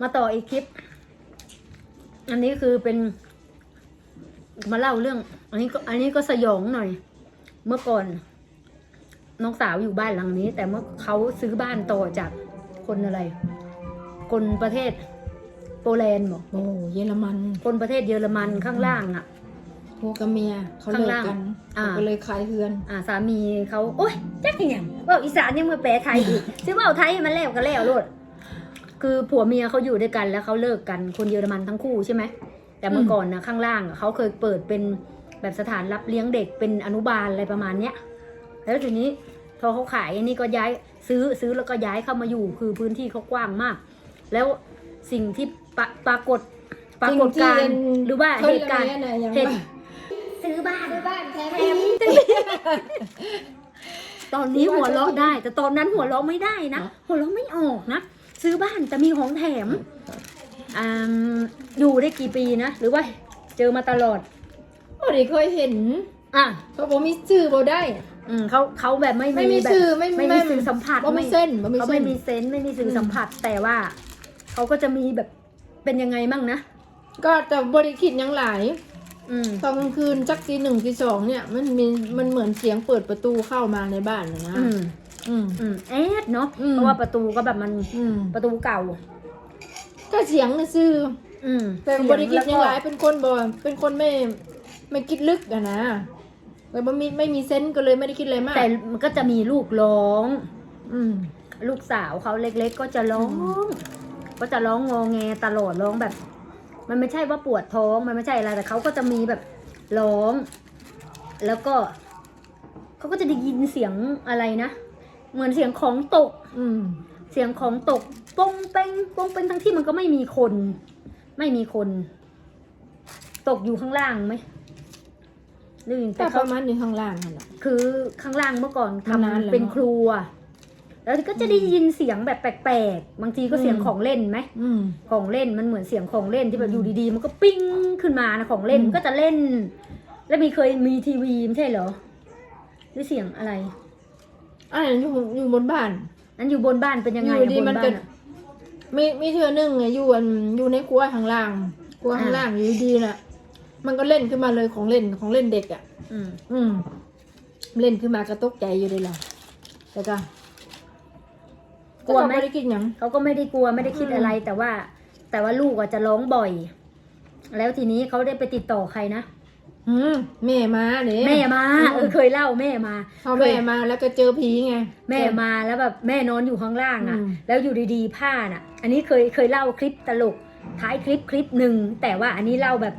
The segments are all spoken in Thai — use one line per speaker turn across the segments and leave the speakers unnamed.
มาต่ออีกคลิป อันนี้คือเป็น มาเล่าเรื่อง อันนี้ก็อันนี้ก็สยองหน่อย เมื่อก่อน น้องสาวอยู่บ้านหลังนี้ แต่เมื่อเขาซื้อบ้านต่อจากคนอะไร คนประเทศโปแลนด์บอก
โอ้เยอรมัน
คนประเทศเยอรมันข้างล่างอะ
ผัวกับเมียเขา
ข้าง
เลิก
ล่าง
กัน
อ่า
เขาก็เลยขายเฮือน
อ่าสามีเขาโอ๊ยจักอหย่างว่าอีสานยังมาแปลไทยอีกซื้อว่าเอาไทยให้มันแล้วก็แล้วโลด คือผัวเมียเขาอยู่ด้วยกันแล้วเขาเลิกกันคนเยอรมันทั้งคู่ใช่ไหมแต่เมื่อก่อนนะข้างล่างอะเขาเคยเปิดเป็นแบบสถานรับเลี้ยงเด็กเป็นอนุบาลอะไรประมาณเนี้ยแล้วทีนี้พอเขาขายอันนี้ก็ย้ายซื้อซื้อแล้วก็ย้ายเข้ามาอยู่คือพื้นที่เขากว้างมาก แล้วสิ่งที่ปะปรากฏปรากฏการณ์หรือว่าเหตุการณ์
เนะอย่าง
เหตุ
ว่า
ซื้อบ้าน
บ้านแท้
ตอนนี้หัวเราะได้ แต่ตอนนั้นหัวเราะไม่ได้นะ หัวเราะไม่ออกนะ ซื้อบ้านแต่มีของแถมอ่าอยู่ได้กี่ปีนะ หรือว่าเจอมาตลอด
โอ้ดิเคยเห็น
อะ
เขาบอกมีชื่อบ่ได้
อืมเขาเขาแบบไม่
ไม่มี
แบบ
ชื่อไม่
ไม่มีสื่อสัมผัส
บ่มีเส้นบ่มี
เขา
เส้
ไม่
น
มีเซนส์ไม่มีสื่อสัมผัสแต่ว่าเขาก็จะมีแบบเป็นยังไงมั่งนะ
ก็แต่บริคิดหยังหลาย
อืม
ตอนกลางคืนจักทีหนึ่งทีสองเนี่ยมันมีมันเหมือนเสียงเปิดประตูเข้ามาในบ้านนะนะ
อืม
อืม
อืมแอดเนาะ
อืม
เพราะว่าประตูก็แบบมัน
อืม
ประตูเก่า
ก็เสียงน่ะซื่อ
อืม
แต่บริคิดหยังหลายเป็นคนบ่เป็นคนไม่ไม่คิดลึกอะนะแต่บ่มีไม่มีเซนส์ก็เลยไม่ได้คิดอะไรมาก
แต่มันก็จะมีลูกร้อง
อืม
ลูกสาวเขาเล็ก ๆ ก็จะร้อง ก็จะร้องงอแงตลอดร้องแบบ มันไม่ใช่ว่าปวดท้องมันไม่ใช่อะไรแต่เขาก็จะมีแบบร้อง แล้วก็เขาก็จะได้ยินเสียงอะไรนะ เหมือนเสียงของตก
อืม
เสียงของตกปงเป้งปงเป้งทั้งที่มันก็ไม่มีคน ไม่มีคน ตกอยู่ข้างล่างไหมนี่
แต่
แต่
ป
เขา
ระมาณอยู่ข้างล่างนั่นแหละ
คือข้างล่างเมื่อก่อน
มานานแล้ว
ทำเป็นครัว แล้วก็จะได้ยินเสียงแบบแปลกๆบางทีก็เสียง
อืม
ของเล่นไหม
อืม
ของเล่นมันเหมือนเสียงของเล่นที่แบ
อื
บ
ม
อยู่ดีๆ มันก็ปิ้งขึ้นมานะของเล่น
อืม
ก็จะเล่น แล้วมีเคยมีทีวีไม่ใช่เหรอหรือเสียงอะไร
อันนั้นอยู่อยู่บนบ้าน
นั้นอยู่บนบ้านเป็นยังไง
อยู่ดี
อะบ
มัน
นบ้า
เกิ
น
ด
อะ
มีมีเธอหนึ่งอะอยู่อันอยู่ในครัวข้างล่างครัวข้าง
อ่า
ล่างอยู่ดีๆน่ะ มันก็เล่นขึ้นมาเลยของเล่นของเล่นเด็กอะ
อืม
อืม เล่นขึ้นมากระตกใจอยู่เลยล่ะแต่ก็
กลัวไหม
แต่ก็ไม่ได้คิดหยัง
เขาก็ไม่ได้กลัวไม่ได้คิด
อืม
อะไรแต่ว่า แต่ว่าลูกอะจะร้องบ่อย แล้วทีนี้เขาได้ไปติดต่อใครนะ
อืมแม่มาเนี่ย
แม่มา
อืม
เออเคยเล่าแม่มา
พอแม่มาแล้วก็เจอผีไง
แม่มาแล้วแบบแม่นอนอยู่ข้างล่างอะ่ะ
อืม
แล้วอยู่ดีๆผ้าน่ะ อันนี้เคยเคยเล่าคลิปตลกท้ายคลิปคลิปหนึ่งแต่ว่าอันนี้เล่าแบบ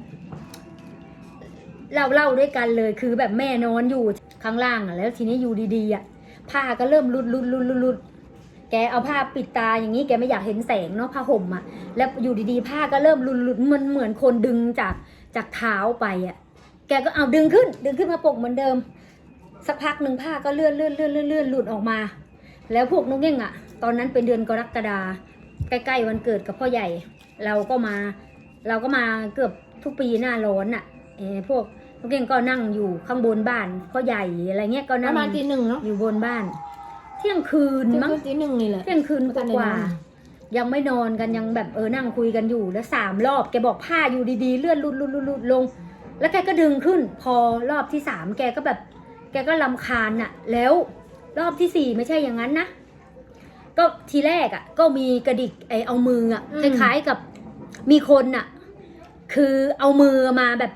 เล่าเล่าด้วยกันเลยคือแบบแม่นอนอยู่ข้างล่างอะ่ะ แล้วทีนี้อยู่ดีๆอะ่ะผ้าก็เริ่มรุดรุดรุดรุดรุดแกเอาผ้าปิดตาอย่างนี้แกไม่อยากเห็นแสงเนาะผ้าห่มอะ่ะ แล้วอยู่ดีๆผ้าก็เริ่มรุดรุดมันเหมือนคนดึงจากจากเท้าไปอะ่ะ แกก็เอาดึงขึ้น ดึงขึ้นมาปกเหมือนเดิม สักพักหนึ่งผ้าก็เลื่อนเลื่อนเลื่อนเลื่อนเลื่อนหลุดออกมา แล้วพวกนกเง่งอะ ตอนนั้นเป็นเดือนกรกฎาใกล้ๆวันเกิดกับพ่อใหญ่ เราก็มา เราก็มาเกือบทุกปีหน้าร้อนอะเออพวกนกเง่งก็นั่งอยู่ข้างบนบ้านพ่อใหญ่อะไรเงี้ยก็
ป
นั่
ระ
ง
มาณตีหนึ่งเนาะ
อยู่บนบ้าน เที่ยงคืน
เที่ยง
มั้ง
คืนตีหนึ่งนี่แหละ
เที่ยงคืนก
ตอนไหน
ว่า
นะ
ๆยังไม่นอนกันยังแบบเออนั่งคุยกันอยู่แล้วสามรอบแกบอกผ้าอยู่ดีๆ เลื่อนลุดลุดลุดลุดลง แล้วแกก็ดึงขึ้น พอรอบที่สามแกก็แบบ แกก็ลำคาญน่ะ แล้วรอบที่สี่ไม่ใช่อย่างนั้นนะ ก็ทีแรกอะ ก็มีกระดิกไอเอามืออะ
อืม
คล้ายๆกับมีคนอะ คือเอามือมาแบบ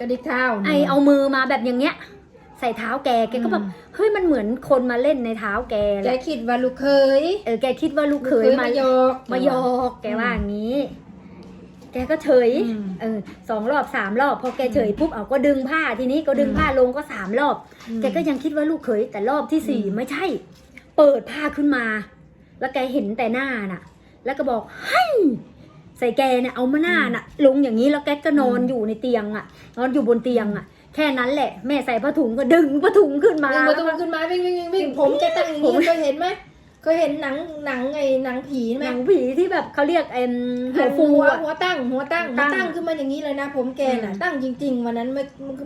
กระดิกเท้า
ไอเอามือมาแบบอย่างเงี้ย ใส่เท้าแกแกก็แบบ
อืม
เฮ้ยมันเหมือนคนมาเล่นในเท้าแกแห
แก
ละ
คิดว่าลูกเคย
เออแกคิดว่าลูกเขยมา
มายอก
มายอกแกว่าอย่างนี้ แกก็เฉย
อืม
เออสองรอบสามรอบพอแกเฉยปุ๊บเอาก็ดึงผ้าทีนี้ก็ดึง
อืม
ผ้าลงก็สามรอบ
อืม
แกก็ยังคิดว่าลูกเขยแต่รอบที่สี่
อืม
ไม่ใช่ เปิดผ้าขึ้นมา แล้วแกเห็นแต่หน้าน่ะ แล้วก็บอกให้ใส่แกเนี่ยเอามาหน้าน่ะ ลงอย่างนี้แล้วแกก็นอนอยู่ในเตียงอะ นอนอยู่บนเตียงอะ แค่นั้นแหละ แม่ใส่ผ้าถุงก็ดึงผ้าถุงขึ้นมา
วิ่งประตูขึ้นมาวิ่งวิ่งวิ่งวิ่งผมแกตั้งอย่างนี้เคยเห็นไหม เคยเห็นหนังหนังไงหนังผีไหม
หนังผีที่แบบเขาเรียกเอ็มหั
หั
ว
ว
ฟู
ฟู
อะ
หัวตั้ง หัวตั้ง
ตั้ง
ตั้งขึ้นมาอย่างนี้เลยนะ ผมแกน่ะ
อืม
ตั้งจริง ๆ วันนั้นไม่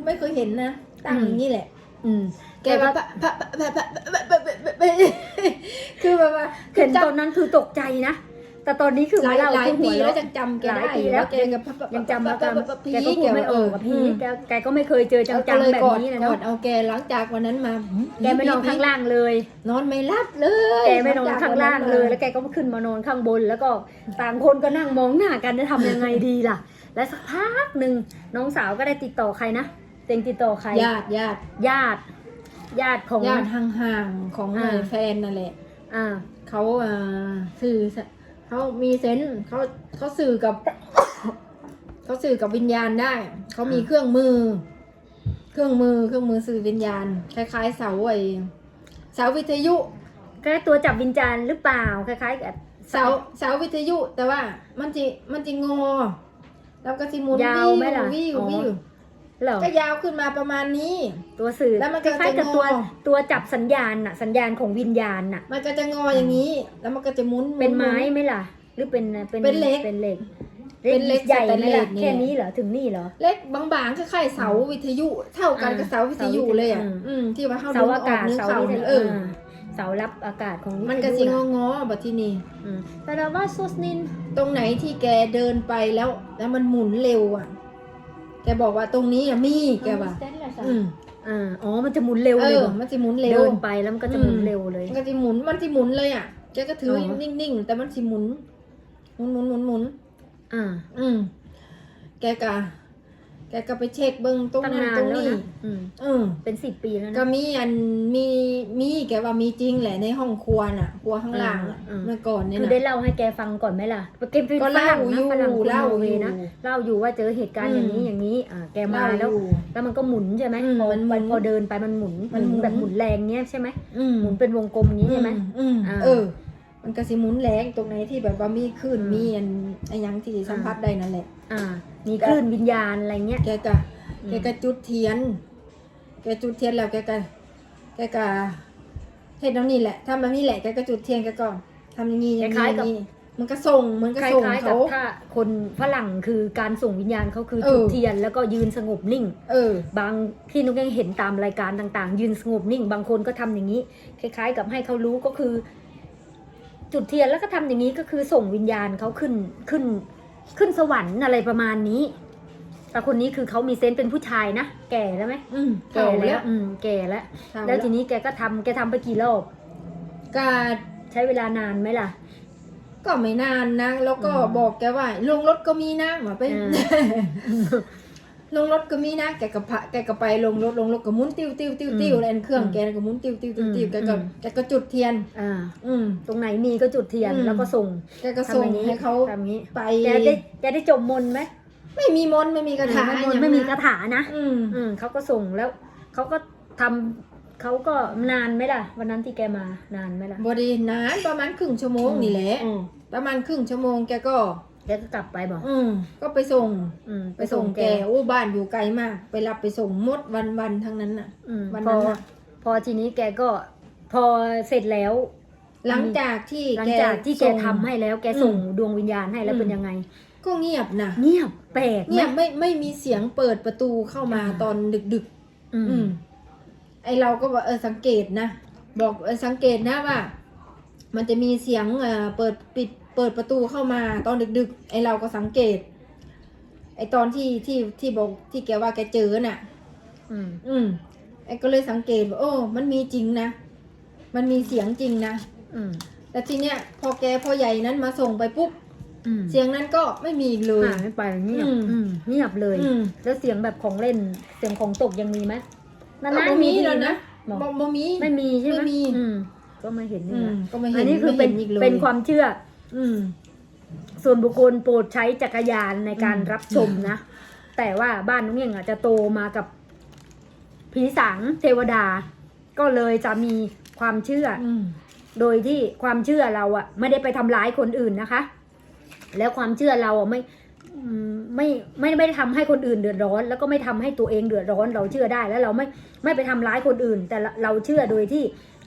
ไม่เคยเห็นนะ ตั้งอย่างนี้แหละ
อืม
แกแบบคือแบบว่า
เห็น
จับ
ตอนนั้นคือตกใจนะ แต่ตอนนี้คือ
หลาย
มเล่
หลาย
คือหั
ปี
ว
แล้ว
เราะ
จะจำแก
หลาย
ได้
ปี
อยู่
แล้ว
ว่าแกกับ
ยังจำมา
แก
จำแกก็พูดไม่ออกกับพี่แกแกก็ไม่เคยเจอจั
ก็
ง
เลย
ๆแบบ
กอด
นี้นะ
กอ
เนาะ
ดเอาแกหลังจากวันนั้นมา
แกไม่นอนข้างล่างเลย
นอนไม่รับเลย
แกไม่นอนข้างล่างเลย แล้วแกก็ขึ้นมานอนข้างบน แล้วก็ต่างคนก็นั่งมองหน้ากันจะทำยังไงดีล่ะ และสักพักหนึ่งน้องสาวก็ได้ติดต่อใครนะเต็งติดต่อใคร
ญาติญาติ
ญาติญาติของ
ญาติห่างๆของ
อ่า
แฟนนั่นแหละ
อ่า
เขาอ่าสื่อ เขามีเซนส์เขาเขาสื่อกับ เขาสื่อกับวิญญาณได้ เขามี
อ่า
เครื่องมือ เครื่องมือเครื่องมือสื่อวิญญาณ คล้ายๆเสาไอ้เสาวิทยุ
ก็ตัวจับวิญญาณหรือเปล่าคล้ายๆกับ
เสาเสาวิทยุแต่ว่ามันจะมันจะงอ แล้วก็สิหมุน
ยาวไหมล่ะ
วิว
อ๋อ
วิว
เหรอ
ก็ยาวขึ้นมาประมาณนี้
ตัวสื่อ
แล้วมัน
ค
ก็
ล้ายๆกับ
จะงอ
ตัวตัวจับสัญญาณน่ะ สัญญาณของวิญญาณน่ะ
มันก็จะงออย่างนี้ แล้วมันก็จะหมุนห
เป็นไม้
ห
ไหมล่ะ หรือเป็นเป็น
เป็นเหล็ก
เป็นเหล็ก
เป็นเหล็ก
ใหญ่ไหม
สแตนเล
ล่ะ
สนี่
แค่นี้เหรอถึงนี่เหรอ
เล็กบางๆคล้ายๆเสาวิทยุ เท่ากัน
อ่า
กับเสาวิทยุ
เสาวิทยุ
เลยอะ
อืม
อืมที่ว่าเขา
เสา
ดึง
อากาศ
นึก
เสา
เขา
วิท
เนี่ย
ยุ
เออ
อ่าเสารับอากาศของวิทยุ
มันก็สิง
น่ะ
องอๆแบบที่นี่
อืมแต่เราว่าซูสนิน
ตรงไหนที่แกเดินไปแล้ว แล้วมันหมุนเร็วอะ แกบอกว่าตรงนี้อะมีแกว่า อืม
อ่าอ๋อ มันจะหมุนเร็ว
เอ
เลย
อ
เหรอ
มันจะหมุนเร็ว
เดินไปแล้วมันก็จะหมุน
อืม
เร็วเลย
มันก็จะหมุน มันจะหมุนเลยอะ แกก็ถืออ
อ
นิ่งๆ แต่มันสิหมุน หมุนหมุนหมุนหมุน
อ่า
อืม แกก็ แกก็ไปเช็คเบิ้งตรง
ตั้ง
นั้น
นาน
ตรง
แล้ว
นี้
นะอืม
อืม
เป็นสิบปีแล้ว
ก็
นะ
มีอันมีมีแกว่ามีจริงแหละในห้องครัวน่ะครัวข้างล่างน่ะ
อืม
เมื่อก่อนเนี่ย
คือ
นะ
ได้เล่าให้แกฟังก่อนไหมล่ะแกเป็น
ก็
ฝ
เล่า
รั่ง
อ
นะ
ยู่
ฝรั่งคน
เล่า
โนเว
อยู่
ย์นะเล่าอยู่ว่าเจอเหตุการณ์อย่างนี้
อืม
อย่างนี้อ่าแกมา
เล่า
แล้ว
อยู่
แล้วมันก็หมุนใช่ไหม
อืม
พอ
มันหมุน
พอเดินไปมันหมุน
มันหมุน
แบบหมุนแรงเนี้ยใช่ไหม
อืม
หมุนเป็นวงกลมอย่างนี้ใช่ไหม
อืม
อ่า
เออ มันก็สิหมุนแรงตรงไหนที่แบบว่ามีคลื่น
อืม
มีอันอันหยังที่สัมผัสได้นั่นแหละ
อ่า มีคลื่นวิญญาณอะไรเงี้ย
แกก็
อืม
แกก็จุดเทียน แกจุดเทียนแล้วแกก็แกก็เฮ็ดน้ำนี่แหละทำแบบนี้แหละแกก็จุดเทียนแกก็ทำอย่างนี้อย่างนี้อย่างนี้มันก็ส่งมันก็
ค
ส่ง
ล้ายๆกั
เขา
บถ้าคนฝรั่งคือการส่งวิญญาณเขาคือ
เออ
จุดเทียนแล้วก็ยืนสงบนิ่ง
เออ
บางที่นุกยังเห็นตามรายการต่างๆ ยืนสงบนิ่ง บางคนก็ทำอย่างนี้ คล้ายๆ กับให้เขารู้ก็คือ จุดเทียนแล้วก็ทำอย่างนี้ก็คือส่งวิญญาณเขาขึ้นขึ้น ขึ้นสวรรค์อะไรประมาณนี้ แต่คนนี้คือเขามีเซนส์เป็นผู้ชายนะ แก่แล้วไหม
อืม
แก่
เก่า
แล้
แล้วว
อืมแก่แล้ว
เก่า
แล้วทีนี้แกก็ทำแกทำไปกี่รอบ
ก็
ใช้เวลานานไหมล่ะ
ก็ไม่นานนะ แล้วก็
อืม
บอกแกว่าลงรถก็มีนะหมาไป
อ่า
ลงรถก็มีนะแกก็พะแกก็ไปลงรถลงรถก็หมุนติ้วติ้วติ้วติ้ว
อืม
แล้วอันเครื่อง
อืม
แกก็หมุนติ้วติ้วติ้วติ้ว
อืม
แกก็
อืม
แกก็จุดเทียน
อ่า
อืม
ตรงไหนมีก็จุดเทียน
อืม
แล้วก็ส่ง
แกก็ส่ง
ทำอย่างนี้
ให้เขา
ทำอย่างนี้
ไป
แกได้แกได้จมมนต์ไหม
ไม่มีมนต์ไม่มีกระถา
ไม่
อย่ง
ไม่มี
นั้น
คาถานะ
อืม
อืมเขาก็ส่งแล้วเขาก็ทำเขาก็นานไหมล่ะ วันนั้นที่แกมานานไหมล่ะ
บดีนานประมาณครึ่งชั่วโมงนี่แหละ
อืม
ประมาณครึ่งชั่วโมงแกก็
แกก็กลับไปบอก
อืมก็ไปส่ง
อืม
ไปส่งแกโอ้บ้านอยู่ไกลมาก ไปรับไปส่งหมดวันวันๆทั้งนั้นน่ะ
อืม
วัน
พ
นั้
อน
น่ะ
พอทีนี้แกก็พอเสร็จแล้ว
หลังจากที่
หลังจากที่แก
ส่ง
ทำให้แล้วแก
อืม
ส่งดวงวิญญาณให้แล้ว
อืม
เป็นยังไง
ก็เงียบนะ
เงียบแปลกไหม
เงียบไม่ไม่มีเสียงเปิดประตูเข้ามา
อ่า
ตอนดึกดึก
อื
ๆอื
ม
มไอเราก็บอกเออสังเกตนะ บอกเออสังเกตนะว่า มันจะมีเสียงเอ่อเปิดปิด เปิดประตูเข้ามาตอนดึกๆ ไอเราก็สังเกต ไอตอนที่ที่ที่บอกที่แกว่าแกเจอน่ะ
อืม
อืมไอ้ก็เลยสังเกตว่าโอ้ มันมีจริงนะ มันมีเสียงจริงนะ
อืม
แต่ทีเนี้ยพอแกพ่อใหญ่นั้นมาส่งไปปุ๊บ
อืม
เสียงนั้นก็ไม่มีอีกเลย
หายไปเงียบ
อืม
อืมเงียบเลย
อืม
แล้วเสียงแบบของเล่น เสียงของตกยังมีไหมนาน
ก็
ๆ
บ่
มี
มี
ที
แล้ว
นะ
นะ
บอก
บ่บ่มี
ไม่มีใช่ไหม
ไม่มี
อืมก็ไม่เห็น
อื
นี่
ม
นะ
ก็ไม่เห็
อั
น
นนี้คือเป็น
ไม่ห็อีกเลย
เป็นความเชื่อ
อืม
ส่วนบุคคลโปรดใช้จักรยานในการ
อืม
รับชมนะ แต่ว่าบ้านนุ้งเองอาจจะโตมากับผีสางเทวดา ก็เลยจะมีความเชื่ออ
อืม
โดยที่ความเชื่อเราอะไม่ได้ไปทำร้ายคนอื่นนะคะ แล้วความเชื่อเราอะไม่อืมไม่ไม่ไม่ได้ทำให้คนอื่นเดือดร้อน แล้วก็ไม่ทำให้ตัวเองเดือดร้อนเราเชื่อได้ แล้วเราไม่ไม่ไปทำร้ายคนอื่น แต่เราเราเชื่อโดยที่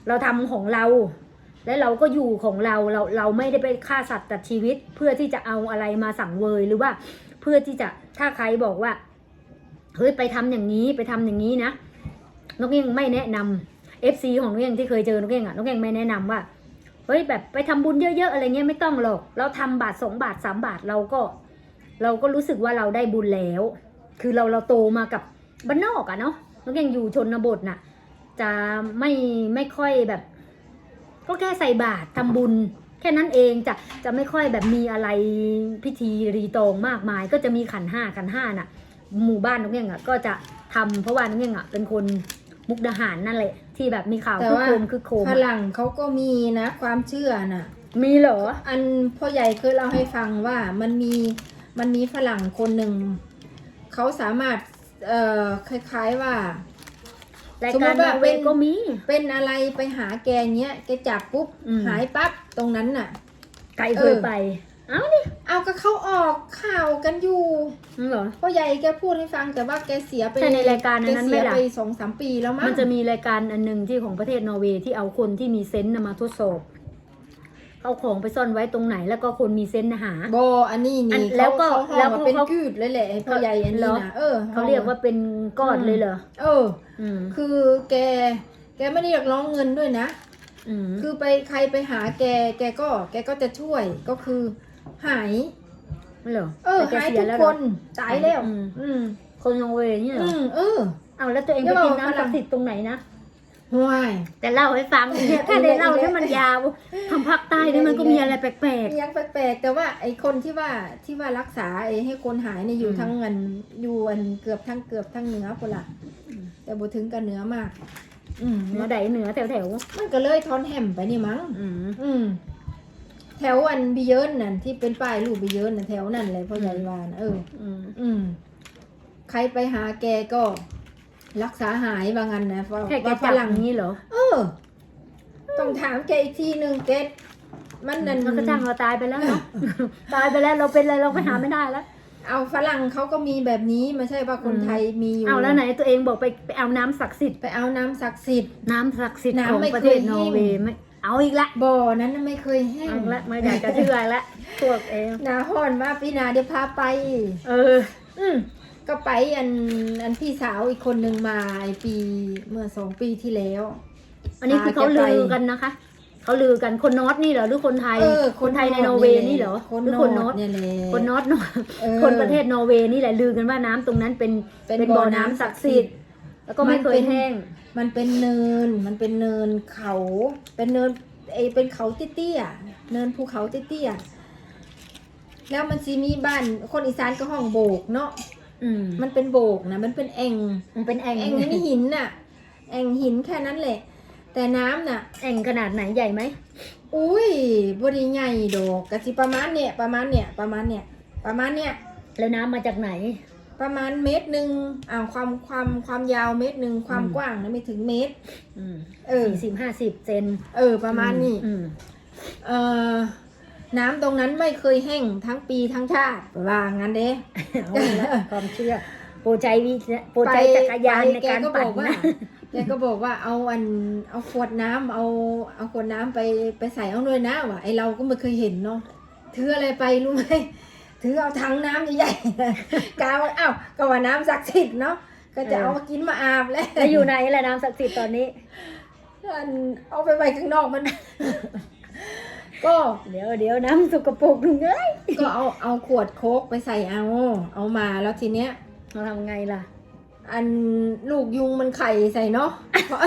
เราทำของเรา และเราก็อยู่ของเราเราเราไม่ได้ไปฆ่าสัตว์ตัดชีวิต เพื่อที่จะเอาอะไรมาสั่งเวยหรือว่า เพื่อที่จะถ้าใครบอกว่าเฮ้ยไปทำอย่างนี้ไปทำอย่างนี้นะนกเองไม่แนะนำ FC ของนกเองที่เคยเจอนกเองอะนกเองไม่แนะนำว่าเฮ้ยแบบไปทำบุญเยอะๆอะไรเงี้ยไม่ต้องหรอก เราทำบาทสองบาทสามบาทเราก็ เราก็รู้สึกว่าเราได้บุญแล้ว คือเราเราโตมากับบ้านนอกอะเนาะแล้ยงอยู่ชนบทน่ะ จะไม่ไม่ค่อยแบบ ก็แค่ใส่บาตรทำบุญ แค่นั้นเองจะจะไม่ค่อยแบบมีอะไรพิธีรีตองมากมาย ก็จะมีขันห้าขันห้าน่ะ หมู่บ้านน้องเงี้ยอะก็จะทำเพราะว่าน้องเงี้ยอะเป็นคนมุกดาหารนั่นแหละ ที่แบบมีข่าว
แต่
คือ
ว่า
โคมคือโคม
ฝ
อะ
รั่งเขาก็มีนะความเชื่อน่ะ
มีเหรอ
อันพ่อใหญ่เคยเล่าให้ฟังว่ามันมีมันมีฝรั่งคนหนึ่งเขาสามารถเอ่อคล้ายๆว่า
ราย
สมมุ
การ
ติว่า
นาเว
เป็น
ก็มี
เป็นอะไรไปหาแกเงี้ยแกจับปุ๊บ
อืม
หายปั๊บตรงนั้นน่ะ
ไก่เคย
เออ
ไป เอ้า
เอาก็เขาออกข่าวกันอยู่
นี่เหรอ
พ่อใหญ่แกพูดให้ฟังแต่ว่าแกเสียไป
ใช่ในรายการอันนั้น
แกเสีย
ไหมล่ะ
ไปสองสามปีแล้วมั้ง
มันจะมีรายการอันหนึ่งที่ของประเทศนอร์เวย์ที่เอาคนที่มีเซนต์น่ะมาทดสอบ เอาของไปซ่อนไว้ตรงไหนแล้วก็คนมีเซนต์น่ะหา
โบอันนี้
อัน
นี่
แล้วก็
เขา
แล้ว
เขา
เขา
เป็น
เขา
กืดเลยแหละไอ้พ่อใหญ่อัน
เหร
นี้
อ
นะเออ
เขาเรียกว่าเป็นก้อนเลยเหรอ
เออ
อืม
คือแก แกไม่ได้เรียกร้องเงินด้วยนะ
อืม
คือไปใครไปหาแก แกก็ แกก็จะช่วย ก็คือหาย
ไม่เหรอ
เออ
แต่แก
หาย
เสี
ทุก
แล้ว
ค
เหรอ น
ตายแล้ว
อืม
อืม
คนนอร์เวย์นี่เหร
อื
อ
มเออ
เอาแล้วตัวเอง
เดี๋
ไป
ยว
กิน
บอก
น้ำ
ฝรั่
ศัก
ง
ดิ์สิทธิ์ตรงไหนนะ
ห่วย
แต่เล่าให้ฟังเนี่ยถ้าได้เล่าเนี่ยมันยาวทางภาคใต้เนี่ยมันก็มีอะไรแปลก
ยังแปลกๆแต่ว่าไอ้คนที่ว่าที่ว่ารักษาไอ้ให้คนหายเนี่ยอยู่
อืม
ทั้งเงินอยู่อันเกือบทั้งเกือบทั้งเหนือคนละแต่บ่ถึงกับเหนือมากอืม
ๆเหนือใดเหนือแถวแถว
มันก็เลยทอนแหมไปนี่มั้ง
ๆอืม
อืม แถวอันบิเยินนั่นที่เป็นป้ายรูปบิเยินน่ะแถวนั่นเลยพ่อใหญ่วานเออ
อืม
อืม ใครไปหาแกก็ รักษาหายบางอันนะว่า
แค่แก
ว่าฝ
จับ
รั่ง
อย่างนี้เหรอ
เออ ต้องถามแกอีกทีหนึ่งแกมันนั่น
มันก็จ้างเราตายไปแล้วเนาะ ตายไปแล้วเราเป็นอะไรเราก็หาไม่ได้แล้ว
เอาฝรั่งเขาก็มีแบบนี้ไม่ใช่ว่าคน
อืม
ไทยมีอยู่
เอาแล้วไหนตัวเองบอกไปไปเอาน้ำศักดิ์สิทธิ์
ไปเอาน้ำศักดิ์สิทธิ์
น้ำศักดิ์สิทธิ์
น้ำ
ของ
ไม่
ประเทศ
เคย
น
แห้
องร์เวย์ไม่เอาอีกละ
บ่อนั้นน่ะไม่เคยแห้ง
เอาอีกละไม่อยากจะเชื่อละพวกเอง
หนาฮ้อนมาปีหนาเดี๋ยวพาไป
เออ
อืม ก็ไปอันอันพี่สาวอีกคนหนึ่งมาไอปีเมื่อสองปีที่แล้ว
อันนี้คือเขาลือกันนะคะ เขาลือกันคนนอตนี่เหรอหรือคนไทย
เออ
คนไทยในนอร์เวย์นี่เหรอ
คน
หรือ
น
คน
อ
นอ
ร์
ต
เนี่ยแหละ
คนนอตเนอะ
ออ
คนประเทศนอร์เวย์นี่แหละลือกันว่าน้ำตรงนั้นเป็น
เป็น
เป็น
บ่
บ่
อ
อ
น้ำ
น้ำ
ศั
ศั
ก
ก
ดิ์
ดิ์
สิ
สิ
ท
ท
ธิ์
ธิ์แล้วก็ไม่เค
มันเป็
ย
น
แห้ง
มันเป็นเนิน มันเป็นเนินเขา เป็นเนินไอเป็นเขาเตี้ยๆเนินภูเขาเตี้ยๆแล้วมันซีมีบ้านคนอีสานก็ห้องโบกเนาะ
อืม
มันเป็นโบกนะ มันเป็นแอ่ง
มันเป็นแอ่ง
แอ่งนี่หินน่ะ แอ่งหินแค่นั้นแหละ แต่น้ำน่ะ
แอ่งขนาดไหนใหญ่ไหม
อุ้ยบริใหญ่ดอกกะสิประมาณเนี่ยประมาณเนี่ยประมาณเนี่ยประมาณเนี่ย
แล้วน้ำมาจากไหน
ประมาณเมตรหนึ่งอ้าวความความความยาวเมตรหนึ่งความ
อืม
กว้างนะไม่ถึงเมตร
อืม
เออ
สี่สิบห้าสิบเซน
เออ ประมาณนี้
อืม
เอ่อ น้ำตรงนั้นไม่เคยแห้งทั้งปีทั้งชาติว่างั้นเด้
เอาละความเชื่อโปรดใช้วิโปรดใช้จักรยานในการ
แกก็บ
ปั่น
อกว่า
นะ
แกก็บอกว่าเอาอันเอาขวดน้ำเอาเอาขวดน้ำไปไปใส่เอาด้วยนะว่ะไอเราก็ไม่เคยเห็นเนาะถืออะไรไปรู้ไหมถือเอาถังน้ำใหญ่ๆกาวาอ้าวก็ว่าน้ำศักดิ์สิทธิ์เนาะก็จะเอามากินมาอาบแล้ว
แล้วอยู่ไหนล่ะน้ำศักดิ์สิทธิ์ตอนนี้
อันเอาไปไว้ข้างนอกมัน ก็
เดี๋ยวเดี๋ยวน้ำสกปรกหนึ่งเอ้ย
ก็เอาเอาขวดโค้กไปใส่เอา เอามาแล้วทีเนี้ย
เราทำไงล่ะ
อันลูกยุงมันไข่ใส่เนาะพอ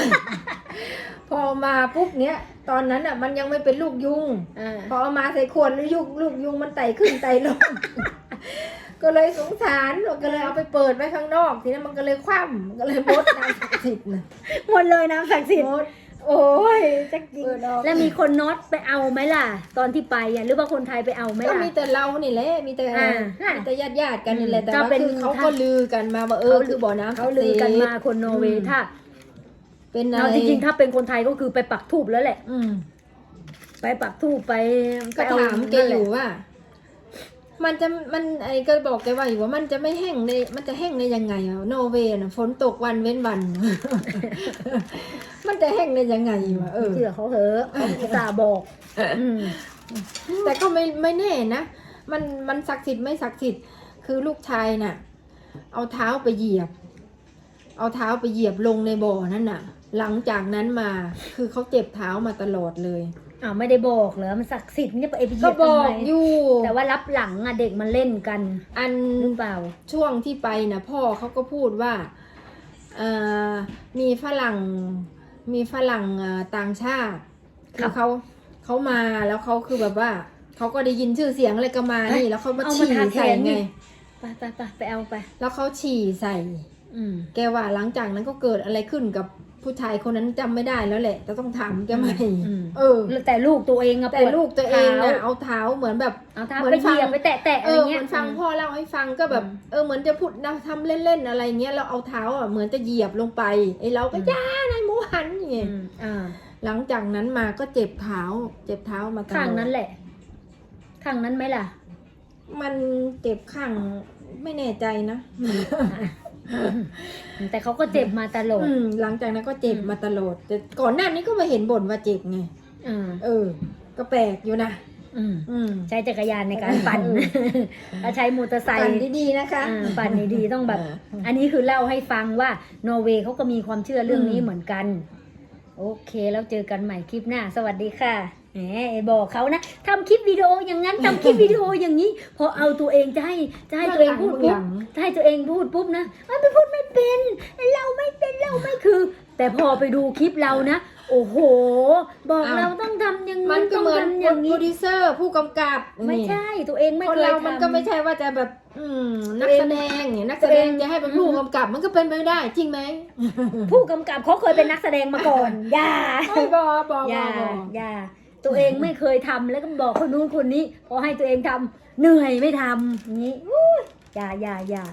พอมาปุ๊บเนี้ยตอนนั้นอะมันยังไม่เป็นลูกยุง
อ่า
พอเอามาใส่ขวดแล้วยุงลูกยุงมันไต่ขึ้นไต่ลงก็เลยสงสารก็เลยเอาไปเปิดไว้ข้างนอก ทีนี้มันก็เลยคว่ำก็เลยมดน้ำศักดิ์สิทธิ์น่ะ
หมดเลยน้ำศักดิ์สิทธิ์
มด
โอ้ยจักจริง
เปิดออก
แล้วมีคนน็อตไปเอาไหมล่ะ ตอนที่ไปอะหรือว่าคนไทยไปเอาไหม
ก็
ล่ะ
มีแต่เรานี่แหละมีแต่
อ่า
มีแต่ญาติญาติๆกันนี่แหละ
อืม
แต่
ก็
ว่า
เป็น
คือเขาก็ลือกันมาว่าเออคือบ่อน้ำศั
เขา
กดิ์
ลื
สิ
อ
ทธิ์
กันมาคนนอร์เว
อื
ย์
ม
ถ้า
เป็นอะ
เอา
ไร
จริงๆถ้าเป็นคนไทยก็คือไปปักทูบแล้วแหละ
อืม
ไปปักทูบไปไป
ก็
เอา
ถามแกอยู่ว่า มันจะมันไอ้ก็บอกแกว่าอยู่ว่ามันจะไม่แห้งในมันจะแห้งในยังไงอะโนเวย์นะฝนตกวันเว้นวัน มันจะแห้งในยังไงวะเออ
เชื่อเขาเหอะเขาอุตส่าห์บอกอืม
แต่ก็ไม่ไม่แน่นะมันมันศักดิ์สิทธิ์ไม่ศักดิ์สิทธิ์คือลูกชายน่ะ เอาเท้าไปเหยียบ เอาเท้าไปเหยียบลงในบ่อนั่นน่ะ หลังจากนั้นมาคือเขาเจ็บเท้ามาตลอดเลย
ออ้าวไม่ได้บอกเหรอมันศักดิ์สิทธิ์มันจะไปเอพิเย
ก็
ต
บ
ทำ
อ
ไม
กอยู่
แต่ว่ารับหลังอะเด็กมันเล่นกัน
อัน
หรือเปล่า
ช่วงที่ไปนะพ่อเขาก็พูดว่าเอ่อมีฝรั่งมีฝรั่งเอ่อต่างชาติ
ครั
คือบเขาเขามาแล้วเขาคือแบบว่าเขาก็ได้ยินชื่อเสียงอะไรก็มานี่ แล้วเขามา
เอามา
ฉี่
ทาแข
ใส่
นนี่
ไง
ไปไปไปไปเอาไป
แล้วเขาฉี่ใส่
อืม
แกว่าหลังจากนั้นก็เกิดอะไรขึ้นกับ ผู้ชายคนนั้นจำไม่ได้แล้วแหละแต่ต้องถามแกใหม่
อืม
เออ
แต่ลูกตัวเองอะ
แต่
ปวด
ลูกตัวเอง
ท้
นะเอาเท้าเหมือนแบบ
เอาเท้า
เหมือน
ไปเหยียบ
ฟัง
ไปแตะแตะ
เอ
อะไร
อเห
เงี้
มื
ย
อนฟังพ่อเล่าให้ฟังก็แบบ
อืม
เออเหมือนจะพูดนะทำเล่นๆอะไรเงี้ยแล้วเอาเท้าอะเหมือนจะเหยียบลงไปไอ้เราก็
อืม
ย่านายหมูหันอย่าง
อื
เงี้ย
มอ่า
หลังจากนั้นมาก็เจ็บเท้า เจ็บเท้ามาตลอด
ข้างนั้นแหละ ข้างนั้นไหมล่ะ
มันเจ็บข้างไม่แน่ใจนะ
แต่เขาก็เจ็บมาตลอด
อืมหลังจากนั้นก็เจ็บ
อืม
มาตลอดแต่ก่อนหน้านี้ก็มาเห็นบ่นว่าเจ็บไง
อืม
เออ ก็แปลกอยู่นะ
อืม
อืม
ใช้จักรยานในการปั่น
เออ
ถ้าใช้มอเตอร์ไซ
ปั่น
ค์
ดีๆนะคะ
อ่าปั่นดีๆต้องแบบ
เออ
อันนี้คือเล่าให้ฟังว่านอร์เวย์เขาก็มีความเชื่อเรื่องนี้
อืม
เหมือนกัน โอเค แล้วเจอกันใหม่คลิปหน้า สวัสดีค่ะ แหมบอกเขานะทำคลิปวิดีโออย่างนั้นทำคลิปวิดีโออย่างนี้ พอเอาตัวเองจะให้จะให้ตัวเองพูด
เบื้
ปุ๊
อบงหลัง
ถ้าให้ตัวเองพูดปุ๊บนะมันไม่พูดไม่เป็นเราไม่เป็นเราไม่คือ แต่พอไปดูคลิปเรานะ โอ้โห บอก
อ้าว
เราต้องทำอย่าง
มั
นี้
นก็
ต้อง
เหมือน
ทำอย่าง
โปร
นี้
ดิวเซอร์ผู้กำกับ
ไม่
นี่
ใช่ตัวเองไม่
คน
เคย
เรา
ทำ
มันก็ไม่ใช่ว่าจะแบบ อืม นัก
ตัวเอง
แสดงเนี่ยนักแส
ตัว
ด
เองง
จะให้เป็นผู้กำกับ มันก็เป็นไปไม่ได้จริงไหม
ผู้กำกับเขาเคยเป็นนักแสดงมาก่อน อย่า
ไม่บอบอบ
อย่า
อบอ
อย่า ตัวเองไม่เคยทำแล้วก็บอกคนนู้นคนนี้พอให้ตัวเองทำเหนื่อยไม่ทำอย่างนี้อย่าอย่าอย่า